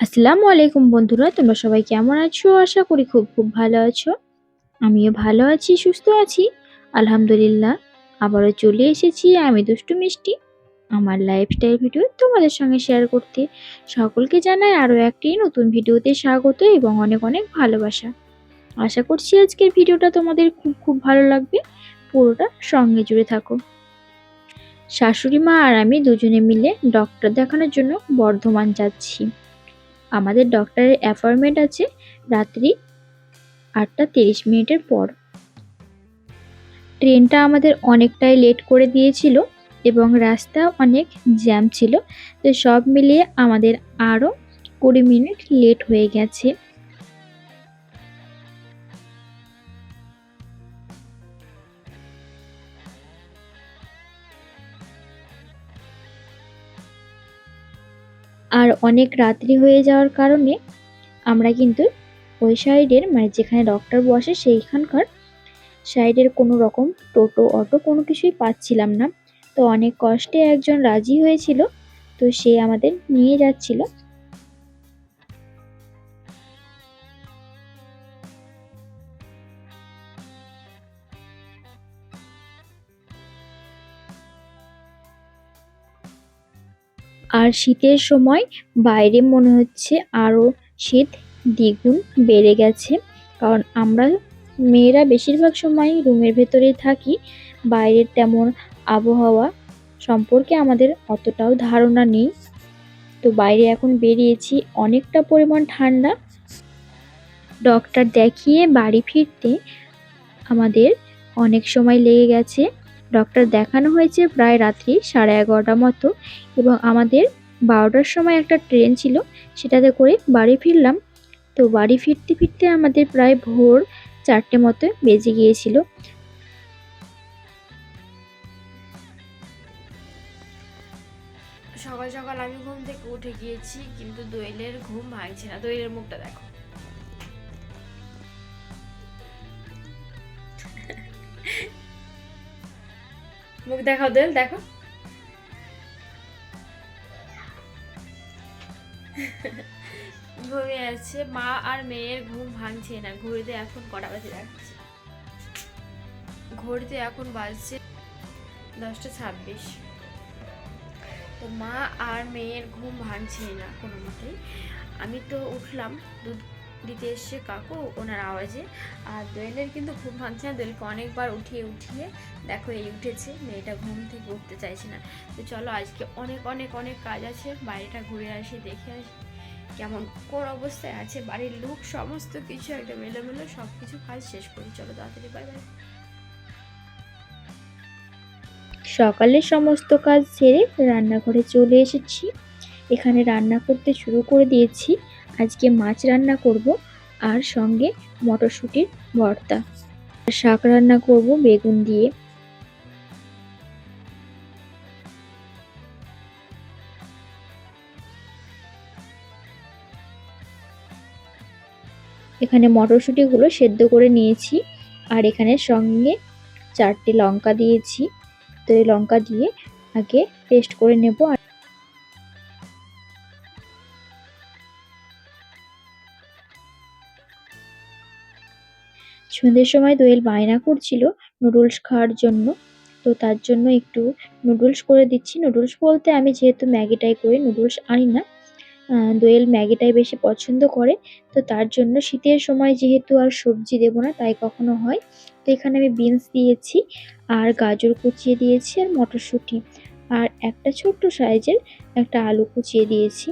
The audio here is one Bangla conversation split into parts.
আসসালামু আলাইকুম বন্ধুরা, তোমরা সবাই কেমন আছো? আশা করি খুব খুব ভালো আছো। আমিও ভালো আছি, সুস্থ আছি। আলহামদুলিল্লাহ, আবারও চলে এসেছি আমি দুষ্টু মিষ্টি। আমার লাইফস্টাইল ভিডিও তোমাদের সঙ্গে শেয়ার করতে সকলকে জানাই আরও একটি নতুন ভিডিওতে স্বাগত এবং অনেক অনেক ভালোবাসা। আশা করছি আজকের ভিডিওটা তোমাদের খুব খুব ভালো লাগবে। পুরোটা সঙ্গে জুড়ে থাকো। শাশুড়ি মা আর আমি দুজনে মিলে ডক্টর দেখানোর জন্য বর্ধমান যাচ্ছি। আমাদের ডক্টরের অ্যাপয়েন্টমেন্ট আছে রাত্রি আটটা তিরিশ মিনিটের পর। ট্রেনটা আমাদের অনেকটাই লেট করে দিয়েছিল এবং রাস্তা অনেক জ্যাম ছিল। তো সব মিলিয়ে আমাদের আরও কুড়ি মিনিট লেট হয়ে গেছে। অনেক রাত্রি হয়ে যাওয়ার কারণে আমরা কিন্তু ওই সাইডের মানে যেখানে ডক্টর বসে সেইখানকার সাইডের কোনো রকম টোটো, অটো কোনো কিছুই পাচ্ছিলাম না। তো অনেক কষ্টে একজন রাজি হয়েছিল। তো সে আমাদের নিয়ে যাচ্ছিল। আর শীতের সময় বাইরে মনে হচ্ছে আরও শীত দ্বিগুণ বেড়ে গেছে। কারণ আমরা মেয়েরা বেশিরভাগ সময় রুমের ভেতরেই থাকি, বাইরের তেমন আবহাওয়া সম্পর্কে আমাদের অতটাও ধারণা নেই। তো বাইরে এখন বেরিয়েছি, অনেকটা পরিমাণ ঠান্ডা। ডক্টর দেখিয়ে বাড়ি ফিরতে আমাদের অনেক সময় লেগে গেছে। ডক্টর দেখানো হয়েছে প্রায় রাত্রি সাড়ে এগারোটা মতো এবং আমাদের বারোটার সময় একটা ট্রেন ছিল, সেটাতে করে বাড়ি ফিরলাম। তো বাড়ি ফিরতে ফিরতে আমাদের প্রায় ভোর চারটে মতো বেজে গিয়েছিল। সকাল সকাল আমি ঘুম থেকে উঠে গিয়েছি, কিন্তু দোয়েলের ঘুম ভাঙছে না। দোয়েলের মুখটা দেখো। মুখ দেখাও দোয়েল দেখো। ঘুমিয়ে আছে। মা আর মেয়ের ঘুম ভাঙছে না, ঘড়িতে এখন কটা বাজে রাখছে ঘড়িতে এখন বাজছে দশটা ছাব্বিশ। তো মা আর মেয়ের ঘুম ভাঙছে না কোনো মতেই। আমি তো উঠলাম, দুধ দিতে এসছে কাকু ওনার আওয়াজে। আর দোয়েলের কিন্তু ঘুম ভাঙছে না। দোয়েলকে অনেকবার উঠিয়ে উঠিয়ে দেখো এই উঠেছে, মেয়েটা ঘুম থেকে উঠতে চাইছে না। তো চলো আজকে অনেক অনেক অনেক কাজ আছে। বাইরেটা ঘুরে আসি, দেখে আসি কেমন কোন অবস্থায় আছে। বাড়ির লোক সমস্ত কিছু একটা মেলোমেলো সব কিছু কাজ শেষ করি। চলো তাড়াতাড়ি বাই বাই সকালে সমস্ত কাজ সেরে রান্নাঘরে চলে এসেছি। এখানে রান্না করতে শুরু করে দিয়েছি। আজকে মাছ রান্না করব আর সঙ্গে মটরশুঁটির ভর্তা। শাক রান্না করব বেগুন দিয়ে। এখানে মটরশুঁটিগুলো সেদ্ধ করে নিয়েছি আর এখানে সঙ্গে চারটে লঙ্কা দিয়েছি। তো এই লঙ্কা দিয়ে আগে পেস্ট করে নেব আর সন্ধ্যের সময় দোয়েল বায়না করছিল নুডলস খাওয়ার জন্য। তো তার জন্য একটু নুডলস করে দিচ্ছি। নুডলস বলতে আমি যেহেতু ম্যাগিটাই করি নুডলস আনি না দোয়েল ম্যাগিটাই বেশি পছন্দ করে। তো তার জন্য শীতের সময় যেহেতু আর সবজি দেবো না, তাই কখনো হয়। তো এখানে আমি বিনস দিয়েছি, আর গাজর কুচিয়ে দিয়েছি, আর মটরশুঁটি। আর একটা ছোট্ট সাইজের একটা আলু কুচিয়ে দিয়েছি।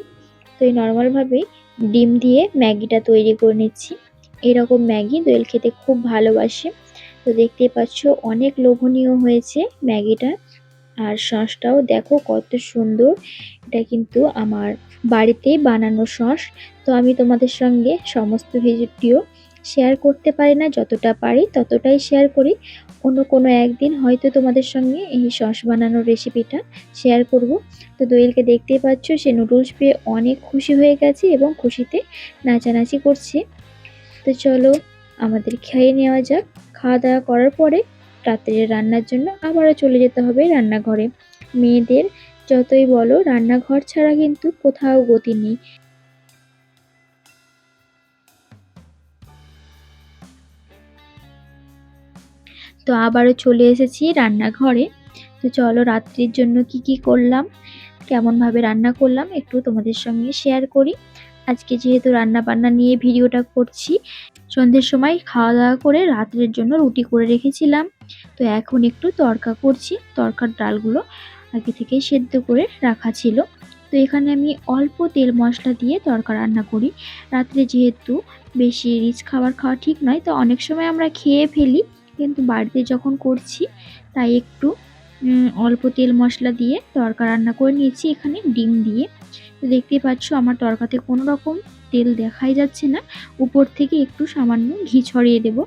তো এই নর্মালভাবেই ডিম দিয়ে ম্যাগিটা তৈরি করে নিচ্ছি। এরকম ম্যাগি দোয়েল খেতে খুব ভালোবাসে। তো দেখতেই পাচ্ছ, অনেক লোভনীয় হয়েছে ম্যাগিটা। আর সসটাও দেখো কত সুন্দর। এটা কিন্তু আমার বাড়িতেই বানানো সস। তো আমি তোমাদের সঙ্গে সমস্ত ভিডিও শেয়ার করতে পারি না, যতটা পারি ততটাই শেয়ার করি। অন্য কোনো একদিন হয়তো তোমাদের সঙ্গে এই সস বানানোর রেসিপিটা শেয়ার করব। তো দোয়েলকে দেখতেই পাচ্ছ, সে নুডলস পেয়ে অনেক খুশি হয়ে গেছে এবং খুশিতে নাচানাচি করছে। তো চলো, আমাদের খেয়ে নেওয়া যাক। খাওয়া দাওয়া করার পরে রাত্রে রান্নার জন্য আবারও চলে যেতে হবে রান্নাঘরে। মেয়েদের যতই বলো, রান্নাঘর ছাড়া কিন্তু কোথাও গতি নেই। তো আবারও চলে এসেছি রান্নাঘরে। তো চলো, রাত্রির জন্য কি কি করলাম, কেমনভাবে রান্না করলাম একটু তোমাদের সঙ্গে শেয়ার করি। আজকে যেহেতু রান্না বান্না নিয়ে ভিডিওটা করছি, সন্ধ্যের সময় খাওয়া দাওয়া করে রাত্রের জন্য রুটি করে রেখেছিলাম। তো এখন একটু তরকা করছি, তরকার ডালগুলো আগে থেকে সেদ্ধ করে রাখা ছিল। তো এখানে আমি অল্প তেল মশলা দিয়ে তরকা রান্না করি। রাত্রে যেহেতু বেশি রিচ খাবার খাওয়া ঠিক নয়, তো অনেক সময় আমরা খেয়ে ফেলি। কিন্তু বাড়িতে যখন করছি, তাই একটু অল্প তেল মশলা দিয়ে তরকা রান্না করে নিয়েছি। এখানে ডিম দিয়ে। তো দেখতেই পাচ্ছ আমার তরকাতে কোনো রকম তেল দেখাই যাচ্ছে না। উপর থেকে একটু সামান্য ঘি ছড়িয়ে দেব।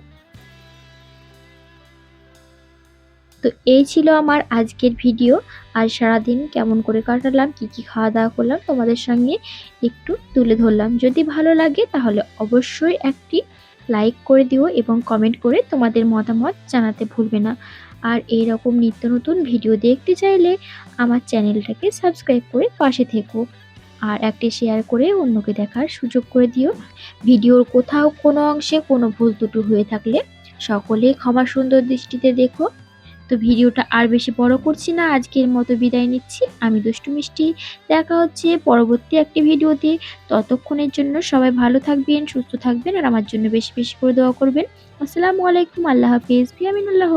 তো এই ছিল আমার আজকের ভিডিও। আর সারাদিন কেমন করে কাটালাম, কি কি খাওয়া দাওয়া করলাম তোমাদের সঙ্গে একটু তুলে ধরলাম। যদি ভালো লাগে তাহলে অবশ্যই একটি লাইক করে দিও এবং কমেন্ট করে তোমাদের মতামত জানাতে ভুলবে না। আর এই রকম নিত্য নতুন ভিডিও দেখতে চাইলে আমার চ্যানেলটাকে সাবস্ক্রাইব করে পাশে থেকো। আর একটি শেয়ার করে অন্যকে দেখার সুযোগ করে দিও। ভিডিওর কোথাও কোনো অংশে কোনো ভুল ত্রুটি হয়ে থাকলে সকলে ক্ষমা সুন্দর দৃষ্টিতে দেখো। তো ভিডিওটা আর বেশি বড় করছি না, আজকের মতো বিদায় নিচ্ছি। আমি দুষ্টু মিষ্টি, দেখা হচ্ছে পরবর্তী একটি ভিডিওতে। ততক্ষণের জন্য সবাই ভালো থাকবেন, সুস্থ থাকবেন আর আমার জন্য বেশি বেশি করে দোয়া করবেন। আসসালামু আলাইকুম, আল্লাহ হাফিজ। ফিয়ামিনুল্লাহ